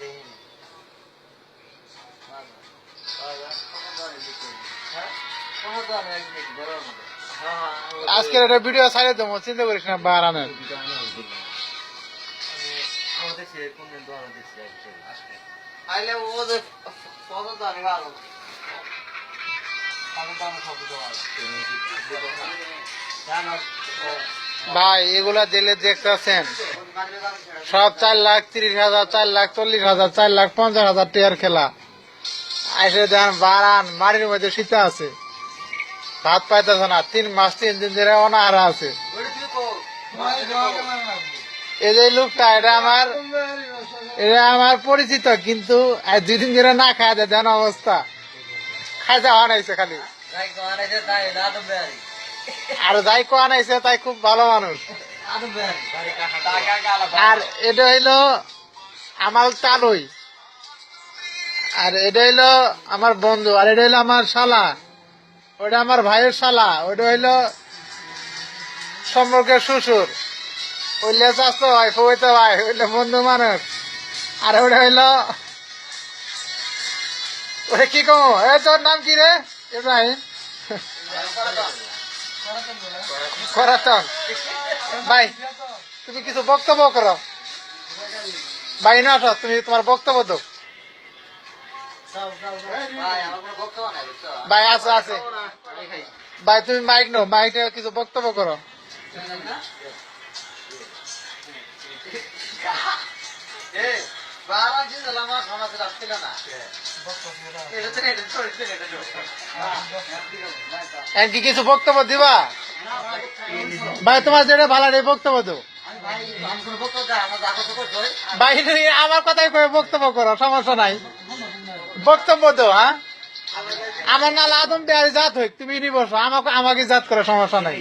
দেখিনি আজকের একটা ভিডিও ছাড়ে দেবো চিন্তা করিস না বারানের কত ভালো ভাই এগুলা জেলে দেখতেছেন সব চার লাখ তিরিশ হাজার চার লাখ চল্লিশ হাজার চার লাখ পঞ্চাশ হাজার টিয়ার খেলা। এসে দেন বারান মাটির মধ্যে শীতে আছে। ভাত পাইতেছে না তিন মাস তিন দিন ধরে অনাহারা আছে। এই যে লোকটা এটা আমার এটা আমার পরিচিত কিন্তু দুই দিন ধরে না খায় দেন অবস্থা। খাইতে হওয়া নাইছে খালি। আর যাই কোয়া নাইছে তাই খুব ভালো মানুষ। আর এটা হইল আমার তালুই। আর এটা হইল আমার বন্ধু, আর এটা হইল আমার শালা। ওটা আমার ভাইয়ের শালা, ওটা হইল সম্পর্কের শ্বশুর। ওইলে ভাই ফইতে ভাই, ওইলে বন্ধু মানুষ। আর ওটা হইল ওরে কি কম? এ, তোর নাম কি রে? ইব্রাহিম। করাতন ভাই, তুমি কিছু বক্তব্য করো। ভাই না আসো, তুমি তোমার বক্তব্য দাও। ভাই আছে আছে ভাই, তুমি মাইক নো মাইকে কিছু বক্তব্য করো। কিছু বক্তব্য দিবা? ভাই, তোমার যেটা ভালো রে বক্তব্য তো তুমি আমার কথাই কয়ে বক্তব্য করো, সমস্যা নাই। বক্তব্য তো হ্যাঁ? আমার নাল আদম পেয়ারি জাত হোক তুমি নিবস আমাকে আমাকে জাত করো, সমস্যা নাই।